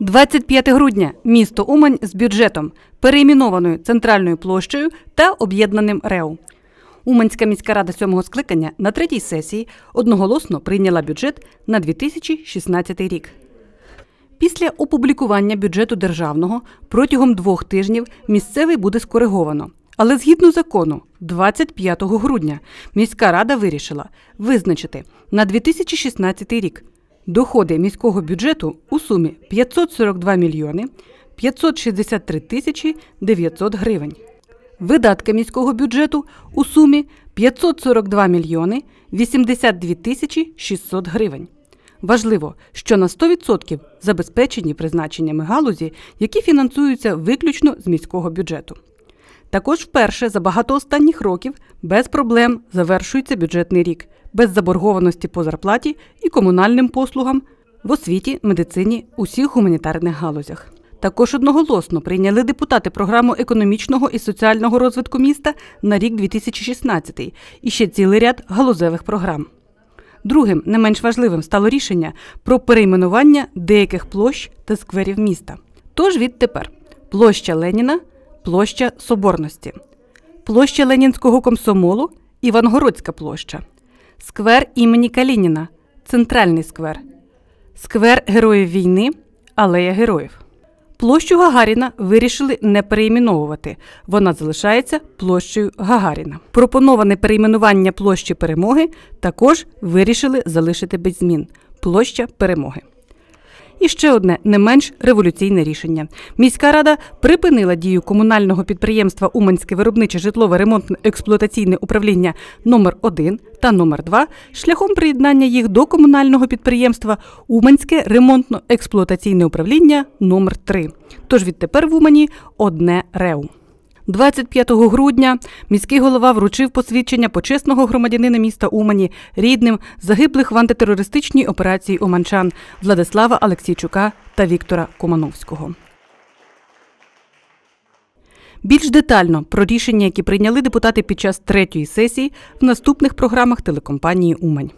25 грудня місто Умань з бюджетом, перейменованою центральною площею та об'єднаним РЕУ. Уманська міська рада сьомого скликання на третій сесії одноголосно прийняла бюджет на 2016 рік. Після опублікування бюджету державного протягом двох тижнів місцевий буде скориговано. Але згідно закону, 25 грудня міська рада вирішила визначити на 2016 рік доходи міського бюджету у сумі 542 мільйони 563 тисячі 900 гривень. Видатки міського бюджету у сумі 542 мільйони 82 тисячі 600 гривень. Важливо, що на 100% забезпечені призначеннями галузі, які фінансуються виключно з міського бюджету. Також вперше за багато останніх років без проблем завершується бюджетний рік, без заборгованості по зарплаті і комунальним послугам в освіті, медицині, усіх гуманітарних галузях. Також одноголосно прийняли депутати програму економічного і соціального розвитку міста на рік 2016 і ще цілий ряд галузевих програм. Другим, не менш важливим, стало рішення про перейменування деяких площ та скверів міста. Тож відтепер площа Леніна, площа Соборності, площа Ленінського комсомолу, Івангородська площа, сквер імені Калініна, центральний сквер, сквер Героїв війни, Алея Героїв. Площу Гагаріна вирішили не перейменовувати. Вона залишається площею Гагаріна. Пропоноване перейменування площі перемоги також вирішили залишити без змін площа перемоги. І ще одне не менш революційне рішення. Міська рада припинила дію комунального підприємства Уманське виробниче житлове ремонтно експлуатаційне управління номер 1 та номер 2 шляхом приєднання їх до комунального підприємства Уманське ремонтно експлуатаційне управління номер 3 Тож відтепер в Умані одне РЕУ. 25 грудня міський голова вручив посвідчення почесного громадянина міста Умані рідним загиблих в антитерористичній операції Уманчан Владислава Алексійчука та Віктора Комановського. Більш детально про рішення, які прийняли депутати під час третьої сесії в наступних програмах телекомпанії Умань.